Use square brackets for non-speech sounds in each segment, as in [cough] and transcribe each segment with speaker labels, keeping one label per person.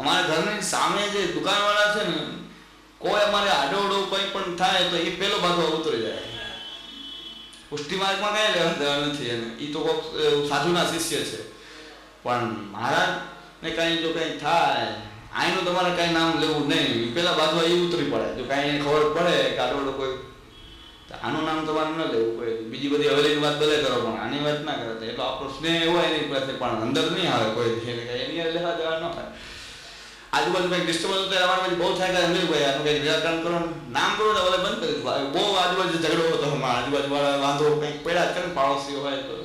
Speaker 1: અમારા ઘરની સામે જે દુકાનવાળા છે ને, કોઈ અમારે આડોડો કઈ પણ થાય તો એ પેલો બાજુ ઉતરી જાય. પુષ્ટિ માર્ગમાં કઈ લેવા દેવા નથી એને. એ તો એવું સાધુના શિષ્ય છે. પણ મહારાજને કાંઈ જો કંઈ થાય, આઈનું તમારે કાંઈ નામ લેવું નહીં. પેલા બાજુ એ ઉતરી પડે. જો કાંઈ ખબર પડે કે આડોડો કોઈ આનું નામ તમારે ન લેવું પડે. બીજી બધી હવેલીની વાત ભલે કરો, પણ આની વાત ના કરે. તો એટલો આપણો સ્નેહ હોય એની પાસે, પણ અંદર નહીં આવે કોઈ એટલે એની લેવા દેવા ન થાય આજુબાજુ કંઈક ડિસ્ટર્બન્સ થાય અમારા બહુ થાય કે અનિલભાઈ આનું કંઈક નિરાકરણ કરો. નામ કરો તો ઓલે બંધ કરી બહુ આજુબાજુ ઝઘડો હતો અમારા આજુબાજુ વાળા વાંધો કંઈક પડ્યા છે ને પાડોશી હોય તો.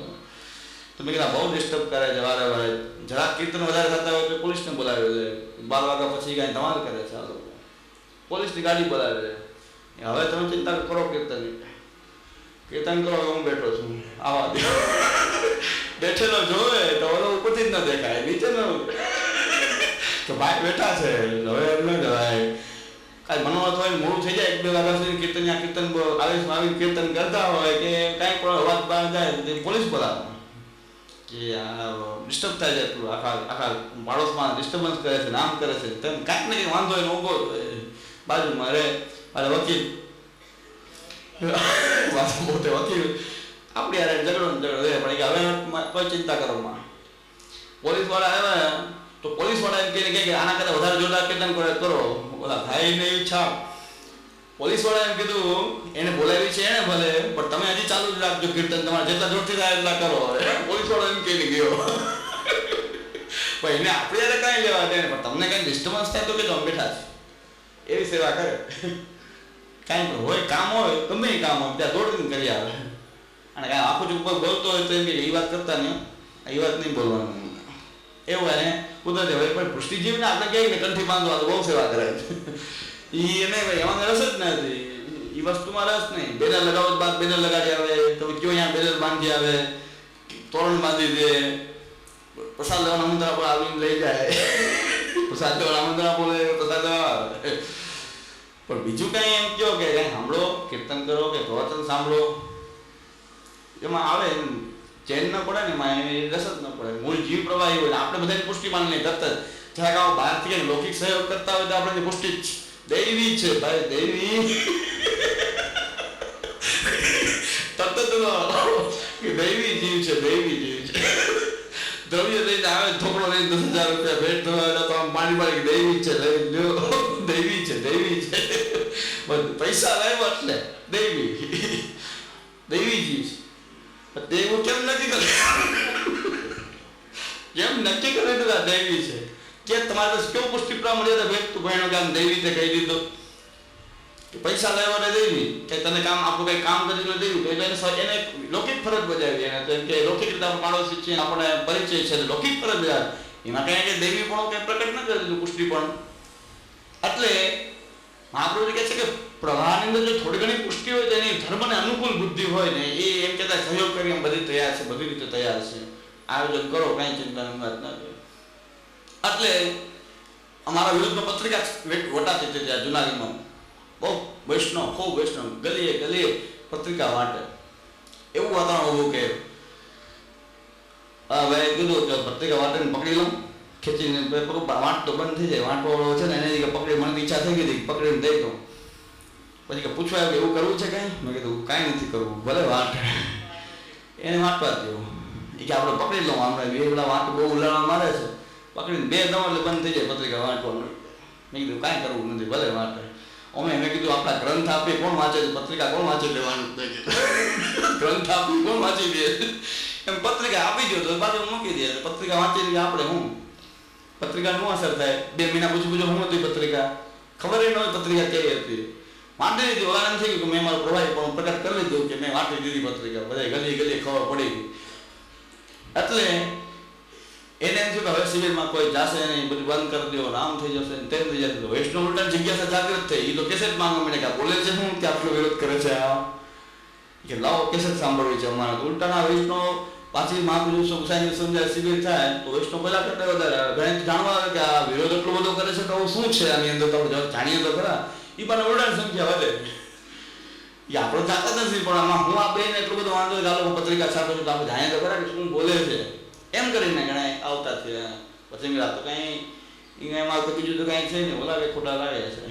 Speaker 1: તો મેં કીધા બહુ ડિસ્ટર્બ કરે છે, વારે વારે. જરાક કીર્તન વધારે થતા હોય તો પોલીસને બોલાવે છે. બાર વાગ્યા પછી કાંઈ ધમાલ કરે છે આ લોકો. પોલીસની ગાડી બોલાવે છે. હવે તમે ચિંતા કરો કીર્તન કીર્તન કરો હું બેઠો છું. આવા બેઠેલો જોવે તો ઓલો ઉપરથી જ ન દેખાય નીચે ન તો ભાઈ બેઠા છે. હવે એમ ન કહેવાય. કાંઈ મનોરથ હોય મોડું થઈ જાય, એક બે વાગ્યા સુધી કીર્તન, આ કીર્તન આવીશ આવી કીર્તન કરતા હોય કે કાંઈક પણ અવાજ બહાર જાય પોલીસ બોલાવે કે આ ડિસ્ટર્બ થાય છે એટલું આખા આખા પાડોશમાં ડિસ્ટર્બન્સ કરે છે, નામ કરે છે. તેમ કાંઈક ને કંઈક વાંધો હોય ને ઊભો બાજુમાં રે મારે વકીલ પાછો મોટે વકીલ આપણી યાર ઝઘડો ઝઘડો રહે પણ હવે કોઈ ચિંતા કરો માં પોલીસવાળા આવ્યા તો પોલીસવાળા એમ કહે કે આના કરતા વધારે જોરદાર કીર્તન કરે ઓલા ભાઈ ને છાપ પોલીસવાળા એમ કીધું એને બોલાવી છે એને ભલે પણ તમે હજી ચાલુ જ રાખજો કીર્તન તમારે જેટલા જોરથી થાય એટલા કરો પોલીસ વાળો એમ કહી ગયો પણ એને આપણે યાર કાંઈ લેવા દે પણ તમને કાંઈ ડિસ્ટર્બન્સ થાય તો કે તમે બેઠા છે એવી સેવા કરે કાંઈ હોય, કામ હોય, ગમે એ કામ હોય, ત્યાં દોડીને કરી આવે. અને કાંઈ આખું જો ઉપર બોલતો હોય તો એમ કે, એ વાત કરતા નહીં. એ વાત નહીં બોલવાનું એવું એને કુદરતી હોય, પણ પૃષ્ટિજીવને આપણે કહીએ ને કંઠી બાંધવા તો બહુ સેવા કરે [laughs] ઈ એને ભાઈ, એમાં રસ જ નથી એ વસ્તુમાં રસ નહીં. બેનર લગાવો બાદ બેનર લગાડી આવે તમે કયો અહીંયા બેનર બાંધી આવે, તોરણ બાંધી દે. પ્રસાદ લેવાના આમંત્રણ પર આવીને લઈ જાય. [laughs] પ્રસાદ લેવાના આમંત્રણ બોલે પ્રસાદ લેવા પણ બીજું કાંઈ એમ કહો કે સાંભળો, કીર્તન કરો કે પ્રવચન સાંભળો. એમાં આવે એમ, ચેન ન પડે ને એમાં એની રસ ન પડે. મૂળ જીવ પ્રવાહી હોય આપણે બધાની પુષ્ટિ માની લઈએ. તરત જ જરાક આવો બહારથી કંઈક લૌકિક સહયોગ કરતા હોય તો આપણે પુષ્ટિ જ દૈવી છે ભાઈ, દૈવી. તરત જ દૈવી જીવ છે, દૈવી જીવ છે. દ્રવ્ય લઈને આવે થોકડો લઈને દસ હજાર રૂપિયા ભેટ થવા તો આમ પાણી પાણી દૈવી છે લઈ લ્યો. દૈવી છે, દૈવી પૈસા લાવ્યો એટલે દૈવી દૈવી. જીવ છે પણ દેવું કેમ નથી કરે? કેમ નક્કી કરી દીધું દેવી છે? કે તમારે કેવું પુષ્ટિ પ્રાપ્ત મળ્યો તો ભેટ તું ભાઈનો કામ દેવી તે કહી દીધો. પૈસા લેવા ને દેવી. કે તને કામ આપણું કઈ કામ કરીને દેવું. એટલે એને લૌકિક ફરજ બજાવી એને તો કે લૌકિક રીતે આપણે પાડોશી છીએ, આપણે પરિચય છે લૌકિક ફરજ બજાવી. એમાં કઈ દેવી પણ કઈ પ્રકટ ન કરી દીધું પુષ્ટિ પણ. એટલે મહાપ્રભુ કહે છે કે પ્રવાહની અંદર જો થોડી ઘણી પુષ્ટિ હોય તો એની ધર્મને અનુકૂળ બુદ્ધિ હોય ને, એ એમ કહેતા સહયોગ કરી એમ બધી તૈયાર છે, બધી રીતે તૈયાર છે. આયોજન કરો, કાંઈ ચિંતાની વાત ના એટલે અમારા વિરુદ્ધમાં પત્રિકા વેટ- વટાતી હતી ત્યાં જુનાગઢમાં. બહુ વૈષ્ણવ, ખૂબ વૈષ્ણવ, ગલીએ ગલીએ પત્રિકા વાંટે. એવું વાતાવરણ ઊભું કે હવે કીધું કે પત્રિકા વાંટીને પકડી લઉં ખેંચીને પેપર ઉપર વાંટ તો બંધ થઈ જાય. વાંટો વાળો છે ને એને કે પકડી, મને તો ઈચ્છા થઈ ગઈ હતી પકડીને દઈ દઉં. પછી કે પૂછવા આવ્યું કે એવું કરવું છે કાંઈ? મેં કીધું, કાંઈ નથી કરવું, ભલે વાંટ. એને વાંટવા દેવું એ કે આપણે પકડી લઉં, આપણે બે પેલા વાંટ બહુ ઉલાળા મારે છે. પકડીને બે દમ એટલે બંધ થઈ જાય પત્રિકા વાંચવાનું મેં કીધું, કાંઈ કરવું નથી, ભલે વાંટે. અમે, મેં કીધું, આપણા ગ્રંથ આપીએ કોણ વાંચે છે? પત્રિકા કોણ વાંચી લેવાનું મેં કીધું. [laughs] ગ્રંથ આપી કોણ વાંચી દે? એમ પત્રિકા આપી દો તો બાજુ મૂકી દે. પત્રિકા વાંચી લઈએ આપણે હું? પત્રિકા નું અસર થાય. બે મહિના પૂછું પૂછું હું હતી પત્રિકા. ખબર ન હોય પત્રિકા કેવી હતી. વાંટી લીધી વારણ થઈ કે મેં મારો પ્રવાહી પણ પ્રગટ કરી લીધું કે મેં વાંટી દીધી પત્રિકા. બધા ગલી ગલી ખબર પડી એટલે એને એમ થયું કે હવે શિબિરમાં કોઈ જાશે નહીં બધું બંધ કરી દો નામ થઈ જશે ને તેમ થઈ જશે. વૈષ્ણવ ઉલટા જગ્યા જાગૃત થઈ. એ તો કેસેટ માંગવા મને કે બોલે છે હું કે આટલો વિરોધ કરે છે આ? કે લાવો, કેસેટ સાંભળવી છે અમારે. ઉલટાના વૈષ્ણવ પાછી મહાપુરુષ ગુસાઈની સમજાય શિબિર થાય, તો વૈષ્ણવ પહેલા કરતા વધારે આવે. જાણવા આવે કે આ વિરોધ એટલો બધો કરે છે તો આવું શું છે આની અંદર? તમે જાણીએ તો ખરા. એ પણ ઓરડાની સંખ્યા વધે. એ આપણે જાતા જ નથી, પણ આમાં હું આ બેન એટલો બધો વાંધો ચાલો પત્રિકા છાપું છું તો આપણે જાણીએ તો ખરા કે શું બોલે છે. એમ કરીને ઘણા આવતા છે. પછી મેં કાંઈ એમાં તો બીજું તો કાંઈ છે ને ઓલા કે ખોટા લાગે છે.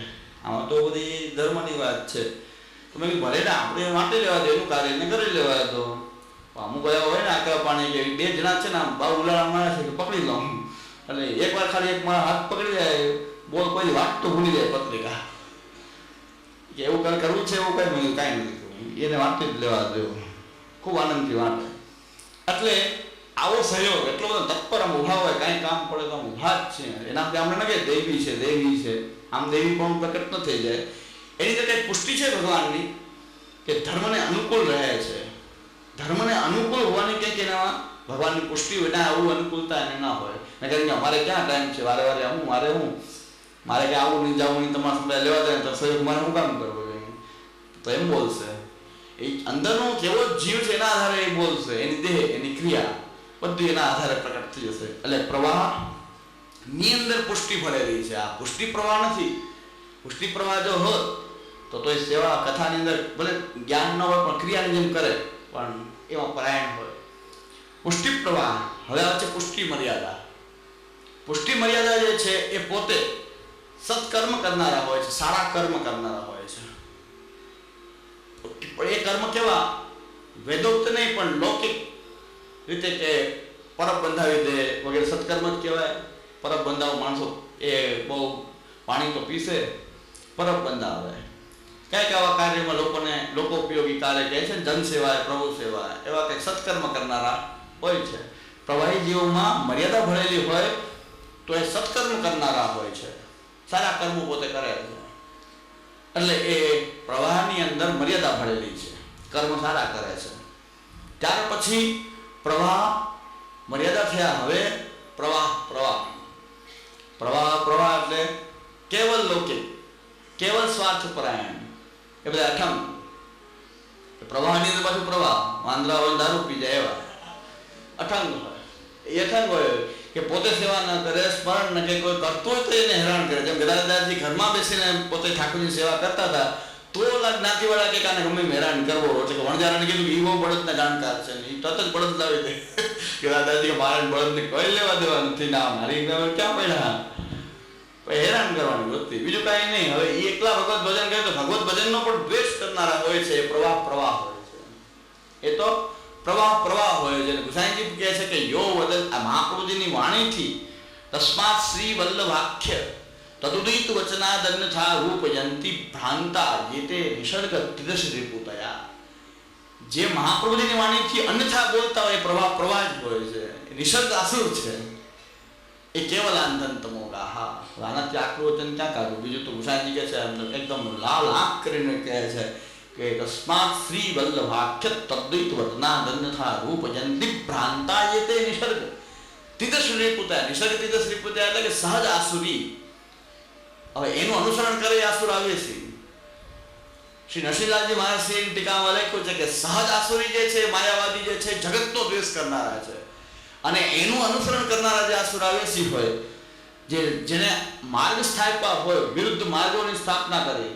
Speaker 1: આમાં તો બધી ધર્મની વાત છે. તો મેં ભલે ને આપણે વાંટી લેવા દે, એનું કાર્ય એને કરી લેવા તો અમુક એવા હોય ને આકરા પાણી કે બે જણા છે ને આમ બાર ઉલાળા મારે છે કે પકડી લઉં એટલે એકવાર ખાલી એક મારા હાથ પકડી જાય બોલ કોઈ વાત તો ભૂલી જાય પત્રિકા. કે એવું કર કરવું છે એવું કઈ મેં કાંઈ નથી એને વાંચી જ લેવા દેવું ખૂબ આનંદથી વાંચે એટલે આવો સહયોગ, એટલો બધો તત્પર આમ ઊભા હોય, કાંઈ કામ પડે તો આમ ઊભા જ છે. એનાથી આપણે ન કે દેવી છે દેવી છે. આમ દેવી પણ પ્રકટ ન થઈ જાય. એની કઈ પુષ્ટિ છે ભગવાનની? કે ધર્મને અનુકૂળ રહે છે. ધર્મને અનુકૂળ હોવાની કંઈક એનામાં ભગવાનની પુષ્ટિ હોય, ના, આવું અનુકૂળતા એને ના હોય. નકર કે અમારે ક્યાં ટાઈમ છે? વારે વારે હું મારે હું? મારે કે આવું, નહીં જવું, નહીં તમારા સમય લેવા જાય તો મારે હું કામ કરવો જોઈએ તો એમ બોલશે. એ અંદરનો કેવો જીવ છે, એના આધારે એ બોલશે. એની દેહ, એની ક્રિયા, બધું એના આધારે પ્રકટ થઈ જશે. એટલે પ્રવાહની અંદર પુષ્ટિ ભરેલી છે. આ પુષ્ટિ પ્રવાહ નથી. પુષ્ટિ પ્રવાહ જો હોત, તો તો એ સેવા કથાની અંદર ભલે જ્ઞાન ન હોય, પણ ક્રિયાની જેમ કરે. પણ એમાં પરાયણ હોય. પુષ્ટિ પ્રવાહ. હવે આવે છે પુષ્ટિ મર્યાદા. પુષ્ટિ મર્યાદા જે છે એ પોતે સત્કર્મ કરનારા હોય છે, સારા કર્મ કરનારા હોય છે. પણ એ કર્મ કેવા? વેદોક્ત નહીં, પણ લૌકિક રીતે કે પરબ બંધાવી દે વગેરે સત્કર્મ જ કહેવાય. પરબ બંધાવ માણસો એ બહુ પાણી તો પીશે, પરબ બંધાવે કંઈક આવા કાર્યમાં લોકોને લોકો ઉપયોગી કાર્ય કહે છે જનસેવા સેવા પ્રભુ સેવા એવા કંઈક સત્કર્મ કરનારા હોય છે. પ્રવાહી જીવોમાં મર્યાદા ભરેલી હોય તો એ સત્કર્મ કરનારા હોય છે. સારા કર્મો પોતે કરે એટલે એ પ્રવાહની અંદર મર્યાદા ભરેલી છે. કર્મ સારા કરે છે. ત્યાર પછી પ્રવાહ મર્યાદા થયા. હવે પ્રવાહ પ્રવાહ. પ્રવાહ પ્રવાહ એટલે કેવલ લોકે, કેવલ સ્વાર્થ પરાયણ. એ બધા પ્રવાહની અંદર પાછું પ્રવાહ, વાંદરા હોય, દારૂ પી જાય એવા. અઠંગ હોય. એ અઠંગ હોય કે પોતે સેવા ન કરે, સ્મરણ ન કે કોઈ કરતો હોય તો એને હેરાન કરે. જેમ ગદાદાજી ઘરમાં બેસીને પોતે ઠાકોરની સેવા કરતા હતા, તો જ્ઞાતિવાળા કે કાને ગમે હેરાન કરવો એટલે કે વણજારાને કીધું કે બહુ બળદના જાણકાર છે ઈ તરત જ બળદ લાવી દે. [laughs] કે દાદાજી કે મારે બળદને કોઈ લેવા દેવા નથી. ના, મારી ક્યાં પડ્યા? હેરાન કરવાની વૃત્તિ બીજું કાંઈ નહીં. હવે એ એકલા વખત ભજન કરે તો ભગવત ભજનનો પણ દ્વેષ કરનારા હોય છે, એ પ્રવાહ પ્રવાહ હોય છે. એ તો પ્રવાહ પ્રવાહ હોય છે. ગુસાઈજી કહે છે કે, યો વદન. આ મહાપ્રભુજીની વાણીથી તસ્માત શ્રી વલ્લભાખ્ય તદુદિત વચનાદન્યથા રૂપ યંતિ ભ્રાંતા જેતે નિસર્ગ ત્રિદશ પૂતયા જે મહાપ્રભુજીની વાણીથી અન્યથા બોલતા હોય પ્રવાહ પ્રવાહ જ હોય છે. નિસર્ગ અસુર છે. એ કેવલ આનંદતમો ગાહા વાનાથી આકરું ક્યાં કાઢું? બીજું તો ગુસાઈજી કહે છે એકદમ લાલ આંખ કરીને કહે છે કે તસ્માત શ્રી વલ્લભાખ્ય તદ્દૈત વદનાદન્યથા રૂપ જંતિ ભ્રાંતા એ તે નિસર્ગ તિદશ્રી પુતા નિસર્ગ તિદશ્રી પુતા એટલે કે સહજ આસુરી હવે એનું અનુસરણ કરે આસુર આવે છે શ્રી નરસિંહલાલજી મહારાજ ટીકામાં લખ્યું છે કે સહજ આસુરી જે છે માયાવાદી જે છે જગતનો દ્વેષ કરનારા છે અને એનું અનુસરણ કરનારા જે આસુર આવેશી હોય જે જેને માર્ગ સ્થાપ્યા હોય વિરુદ્ધ માર્ગોની સ્થાપના કરી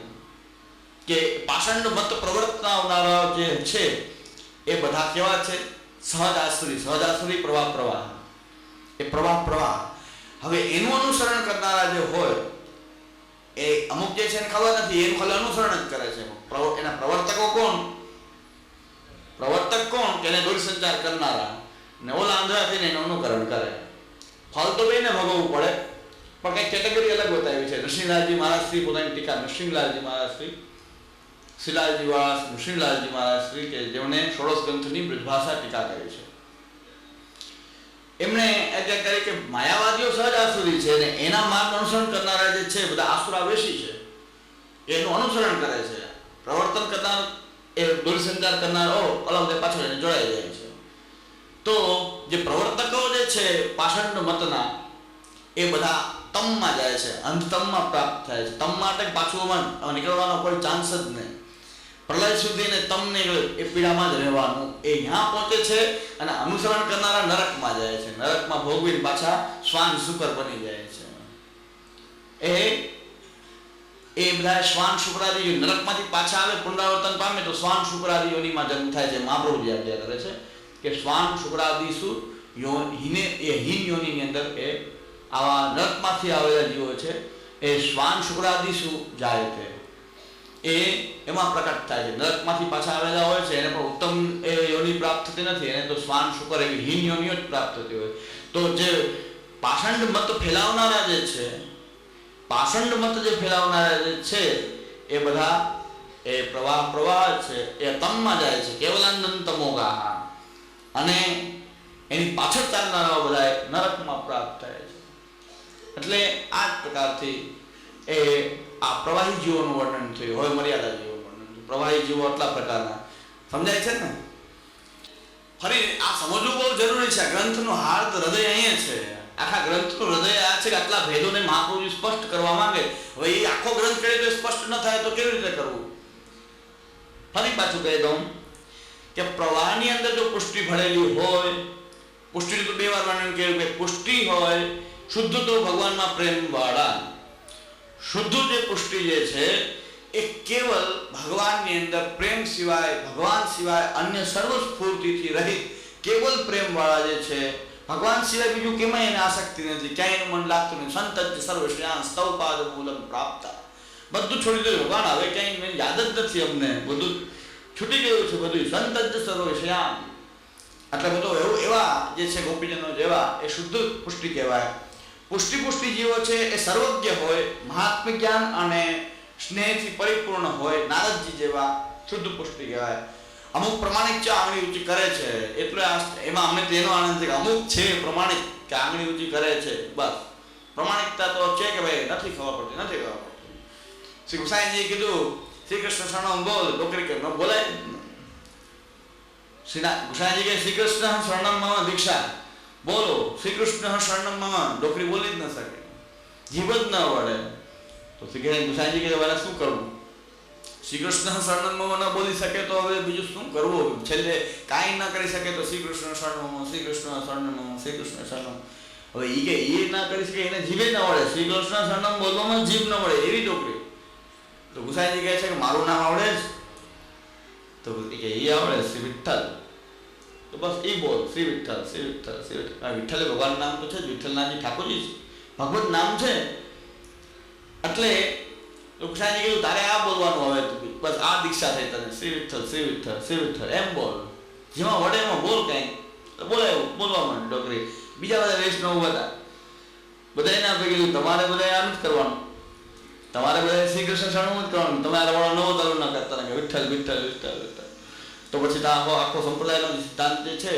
Speaker 1: કે પાષાંડ મત પ્રવર્તનાવનારા જે છે, એ બધા કેવા છે? સહજ આસુરી સહજ આસુરી પ્રવાહ પ્રવાહ. એ પ્રવાહ પ્રવાહ. હવે એનું અનુસરણ કરનારા જે હોય, એ અમુક જે છે એને ખબર નથી, એનું ખાલી અનુસરણ જ કરે છે. એના પ્રવર્તકો કોણ? પ્રવર્તક કોણ? કે એને દૂરસંચાર કરનારા. ને ઓલા આંધળા થઈને એનું અનુકરણ કરે. ફલ તો બેને ભોગવવું પડે. પણ કઈ કેટેગરી અલગ બતાવી છે. નરસિંહલાલજી મહારાજ શ્રી, પોતાની ટીકા નરસિંહલાલજી મહારાજ શ્રી. શિલાજી વાસ, નૃસિંહલાલજી મહારાજ શ્રી કે જેમણે ષોડશ ગ્રંથની બ્રજભાષા ટીકા કરી છે. એમણે એટલે કરી કે માયાવાદીઓ સહજ આસુરી છે અને એના માર્ગ અનુસરણ કરનારા જે છે બધા આસુરાવેશી છે. એનું અનુસરણ કરે છે. પ્રવર્તન કરનાર, એ દૂરસંચાર કરનારો અલગ પાછળ એને જોડાઈ જાય છે. તો જે પ્રવર્તકો જે છે, પાષાંડ મતના, એ બધા તમમાં જાય છે. અંધતમમાં પ્રાપ્ત થાય છે. તમ માટે પાછું નીકળવાનો કોઈ ચાન્સ જ નહીં. પ્રલય સુધી ને તમને એ પીડામાં જ રહેવાનું. એ ત્યાં પહોંચે છે અને અનુસરણ કરનારા નરકમાં જાય છે. નરકમાં ભોગવીને પાછા શ્વાન સુકર બની જાય છે. એ એ બધા શ્વાન શુક્રાદી નરકમાંથી પાછા આવે, પુનરાવર્તન પામે, તો શ્વાન શુક્રાદી યોનિમાં જન્મ થાય છે. મહાપ્રભુજી વ્યાખ્યા કરે છે કે શ્વાન શુક્રાદિશુ યો હિને એ હિન યોનિની અંદર એ આવા નરકમાંથી આવેલા જીવો છે. એ શ્વાન શુક્રાદિશુ જાય છે. એ એમાં પ્રકટ થાય છે. નરકમાંથી પાછા આવેલા હોય છે, એને પણ ઉત્તમ એ યોનિ પ્રાપ્ત થતી નથી, એને તો શ્વાન, શુકર એવી હીન યોનિઓ જ પ્રાપ્ત થતી હોય. તો જે પાષંડ મત ફેલાવનારા જે છે, પાષંડ મત જે ફેલાવનારા જે છે, એ બધા એ પ્રવાહ પ્રવાહ છે, એ તમમાં જાય છે. કેવલાનંદ તમોગા અને એની પાછળ ચાલનારા બધા નરકમાં પ્રાપ્ત થાય છે. એટલે આ જ પ્રકારથી એ આ પ્રવાહી જીવોનું વર્ણન થયું. હવે મર્યાદા જીવોનું વર્ણન પ્રવાહી જીવો આટલા પ્રકારના. સમજાય છે ને? ફરી આ સમજવું બહુ જરૂરી છે. ગ્રંથનું હાર્દ હૃદય અહીંયા છે. આખા ગ્રંથનું હૃદય આ છે કે આટલા ભેદોને મહાપ્રભુજી સ્પષ્ટ કરવા માંગે. હવે એ આખો ગ્રંથ કરે તો સ્પષ્ટ ન થાય તો કેવી રીતે કરવું? ફરી પાછું કહી દઉં કે પ્રવાહની અંદર જો પુષ્ટિ ભળેલી હોય, પુષ્ટિનું તો બે વાર વર્ણન કર્યું કે પુષ્ટિ હોય, શુદ્ધ તો ભગવાનમાં પ્રેમ વાળા. શુદ્ધ જે પુષ્ટિ જે છે, એ કેવલ ભગવાનની અંદર પ્રેમ સિવાય, ભગવાન સિવાય અન્ય સર્વ સ્ફૂર્તિથી રહિત કેવલ પ્રેમવાળા જે છે, ભગવાન સિવાય બીજું કેમાં એને આસક્તિ નથી. ક્યાંય એનું મન લાગતું નથી. સંત જ સર્વ શ્રેયાન સ્તવપાદ મૂલમ પ્રાપ્ત. બધું છોડી દીધું ભગવાન હવે ક્યાંય યાદ જ નથી અમને. બધું છૂટી ગયું છે બધું. સંત જ સર્વ શ્રેયાન એટલે બધો એવું એવા જે છે ગોપીજનો જેવા, એ શુદ્ધ પુષ્ટિ કહેવાય. પુષ્ટિ પુષ્ટિ જીવો છે એ સર્વજ્ઞ હોય મહાત્મ જ્ઞાન અને સ્નેહથી પરિપૂર્ણ હોય, નારદજી જેવા શુદ્ધ પુષ્ટિ કહેવાય. અમુક પ્રમાણિક છે આંગળી ઊંચી કરે છે એટલે એમાં અમને તેનો આનંદ છે કે અમુક છે પ્રમાણિક કે આંગળી ઊંચી કરે છે, બસ. પ્રમાણિકતા તો છે કે ભાઈ નથી ખબર પડતી, નથી ખબર પડતી. શ્રી ગુસાઈજીએ કીધું, શ્રી કૃષ્ણ શરણમ બોલ. ડોકરી કે, ન બોલાય. શ્રી ગુસાઈજી કે શ્રી કૃષ્ણ શરણમ દીક્ષા. બોલો શ્રી કૃષ્ણ શરણમ મમા ડોકરી બોલી જ ન શકે. જીવ જ ન વળે. તો શ્રી કૃષ્ણ ગુસાઈજી કે હવે શું કરવું? શ્રી કૃષ્ણ શરણમ ન બોલી શકે તો હવે બીજું શું કરવું? છેલ્લે કાંઈ ન કરી શકે તો શ્રી કૃષ્ણ શરણમ શ્રી કૃષ્ણ શરણમ શ્રી કૃષ્ણ શરણમ હવે એ કે એ ના કરી શકે, એને જીભે જ ન વળે. શ્રી કૃષ્ણ શરણમ બોલવામાં જીભ ન વળે, એવી ડોકરી. તો ગુસાઈજી કહે છે કે, મારું નામ આવડે જ. તો કે એ આવડે શ્રી વિઠ્ઠલ. તો બસ એ બોલ, શ્રી વિઠ્ઠલ શ્રી વિઠ્ઠલ શ્રી વિઠ્ઠલ. વિઠ્ઠલ એ ભગવાનનું નામ તો છે જ, વિઠ્ઠલનાથજી ઠાકોરજી છે ભગવત નામ છે. એટલે ગુસાઈજી કીધું, તારે આ બોલવાનું હવે તું બસ આ દીક્ષા થઈ તને. શ્રી વિઠ્ઠલ શ્રી વિઠ્ઠલ શ્રી વિઠ્ઠલ. એમ બોલ. જેમાં વડે એમાં બોલ કંઈક બોલે બોલવા માંડ ડોકરી. બીજા બધા વૈષ્ણવ બધા બધા એના ભાઈ તમારે બધા આમ જ કરવાનું. તમારે બધા શ્રી કૃષ્ણ શરણું જ કરવાનું. તમારે વાળો નવો ચાલુ ના કરતા વિઠ્ઠલ વિઠ્ઠલ વિઠ્ઠલ વિઠ્ઠલ. તો પછી આખો આખો સંપ્રદાયનો સિદ્ધાંત જે છે,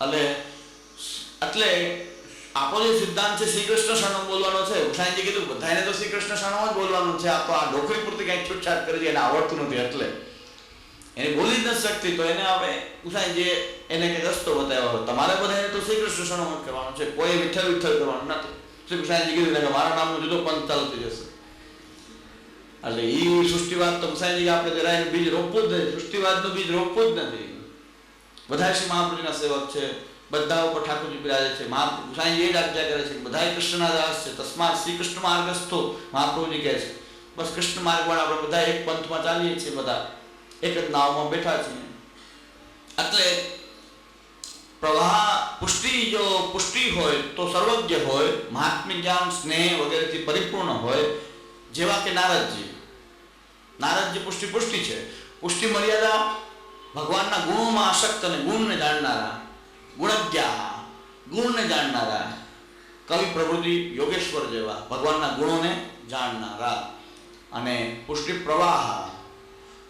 Speaker 1: એટલે એટલે આપણો જે સિદ્ધાંત છે શ્રી કૃષ્ણ શરણમ બોલવાનો છે ઉઠાઈજી કીધું બધાને તો શ્રી કૃષ્ણ શરણમ જ બોલવાનું છે, આ તો આ ડોકરી પૂરતી કંઈક છૂટછાટ કરી એને આવડતું નથી, એટલે એને બોલી જ નથી શકતી, તો એને આપણે ઉઠાઈ જે એને કંઈક રસ્તો બતાવ્યો તમારે બધાને તો શ્રી કૃષ્ણ શરણમ જ કરવાનું છે, કોઈ વિઠ્ઠલ વિઠ્ઠલ કરવાનું નથી. શ્રી કૃષ્ણજી કીધું કે મારા નામનું જુદો પંથ ચાલુ થઈ જશે. એટલે એ સૃષ્ટિવાદ તો મુસાઈજી આપણે જરાય બીજ રોપવું જ નથી, સૃષ્ટિવાદનું બીજ રોપવું જ નથી. બધા શ્રી મહાપ્રભુના સેવક છે બધા ઉપર ઠાકોરજી બિરાજે છે મહાપ્રભુ મુસાઈજી એ જ આજ્ઞા કરે છે બધા કૃષ્ણના દાસ છે, તસ્માત શ્રી કૃષ્ણ માર્ગસ્થો, મહાપ્રભુજી કહે છે. બસ કૃષ્ણ માર્ગવાળા આપણે બધા એક પંથમાં ચાલીએ છીએ બધા, એક જ નાવમાં બેઠા છીએ. એટલે પ્રવાહ પુષ્ટિ જો પુષ્ટિ હોય તો સર્વજ્ઞ હોય, મહાત્મ્ય જ્ઞાન, સ્નેહ વગેરેથી પરિપૂર્ણ હોય જેવા કે નારદજી. નારદજી પુષ્ટિ પુષ્ટિ છે. પુષ્ટિ મર્યાદા ભગવાનના ગુણોમાં આસક્ત અને ગુણને જાણનારા, ગુણજ્ઞા, ગુણને જાણનારા, કવિ પ્રભૃતિ યોગેશ્વર જેવા ભગવાનના ગુણોને જાણનારા. અને પુષ્ટિ પ્રવાહ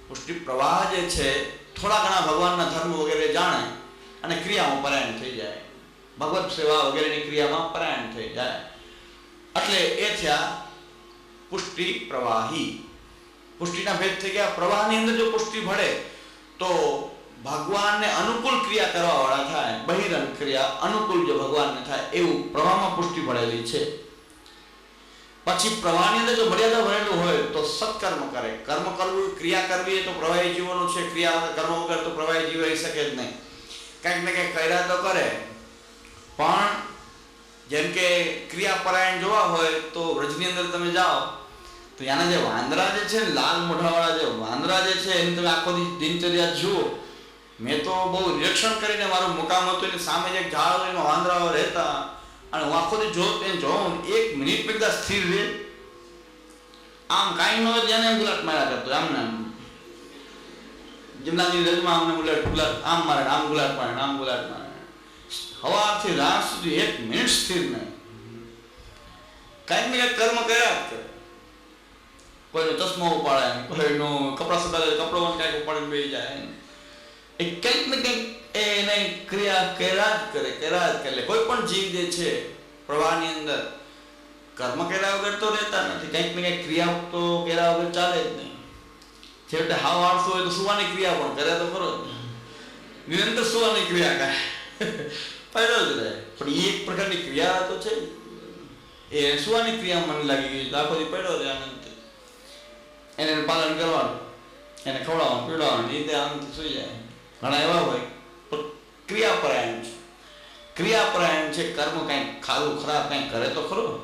Speaker 1: પુષ્ટિ પ્રવાહ જે છે, થોડા ઘણા ભગવાનના ધર્મ વગેરે જાણે અને ક્રિયામાં પરાયણ થઈ જાય. ભગવત સેવા વગેરેની ક્રિયામાં પરાયણ થઈ જાય. એટલે એ થયા પુષ્ટિ પ્રવાહી. પુષ્ટિના ભેદ થઈ ગયા. પ્રવાહની અંદર જો પુષ્ટિ ભળે, તો ભગવાનને અનુકૂળ ક્રિયા કરવા વાળા થાય, બહિરંગ ક્રિયા અનુકૂળ જો ભગવાનને થાય, એવું પ્રવાહમાં પુષ્ટિ ભળેલી છે. પછી પ્રવાહની અંદર જો મર્યાદા ભરેલું હોય, તો સત્કર્મ કરે. કર્મ કરવું, ક્રિયા કરવી એ તો પ્રવાહી જીવોનું છે. ક્રિયા કર્મ વગર તો પ્રવાહી જીવ રહી શકે જ નહીં. કંઈક ને કંઈક કર્યા તો કરે. પણ જેમ કે ક્રિયાપરાયણ જોવા હોય, તો વ્રજની અંદર તમે જાઓ તો ત્યાંના જે વાંદરા જે છે ને, લાલ મોઢાવાળા જે વાંદરા જે છે, એની તમે આખો દિનચર્યા જુઓ, મેં તો બહુ નિરીક્ષણ કરીને મારું મુકામ હતું, એની સામે જે ઝાડ એમાં વાંદરાઓ રહેતા. અને હું આખો દી જોત એને જોઉં એક મિનિટ બધા સ્થિર રહે. આમ કાંઈ ન હોય એને ગુલાટ માર્યા કરતો, આમ ને આમ. જમનાની રજમાં આમને ગુલાટ ગુલાટ આમ મારે, આમ ગુલાટ મારે, આમ ગુલાટ મારે. હવાથી રાત સુધી એક મિનિટ સ્થિર નહીં. કાંઈક ને કાંઈક કર્મ કર્યા કરે. કોઈનો ચશ્મો ઉપાડે, કોઈનું કપડાં સુકાલે કપડો કાંઈક ઉપાડીને બેસી જાય. એ કંઈક ને કંઈક એ એને ક્રિયા કર્યા જ કરે, કર્યા જ કરે. કોઈ પણ જીવ જે છે, પ્રવાહની અંદર, કર્મ કર્યા વગર તો રહેતા નથી. કંઈક ને કંઈક ક્રિયા તો કર્યા વગર ચાલે જ નહીં. છેવટે હાવ આળસુ હોય તો સુવાની ક્રિયા પણ કરે તો ખરો. નિરંતર સુવાની ક્રિયા કરે. ફાયદો જ રહે. પણ એ એક પ્રકારની ક્રિયા તો છે. એ સુવાની ક્રિયા મને લાગી ગઈ આખો દી પડ્યો રહે આનંદથી એને પાલન કરવાનું એને ખવડાવવાનું પીવડાવવાનું એ રીતે આમ સુઈ જાય ઘણા એવા હોય પણ ક્રિયાપરાયણ છે ક્રિયાપરાયણ છે કર્મ કાંઈક ખારું ખરાબ કાંઈક કરે તો ખરું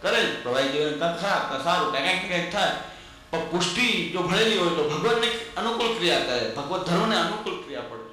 Speaker 1: કરે જ પ્રવાહી જીવન કાંઈક ખરાબ કાંઈ સારું કાંઈક ને કંઈક થાય પણ પુષ્ટિ જો ભણેલી હોય તો ભગવાનને અનુકૂળ ક્રિયા કરે ભગવત ધર્મને અનુકૂળ ક્રિયા પડે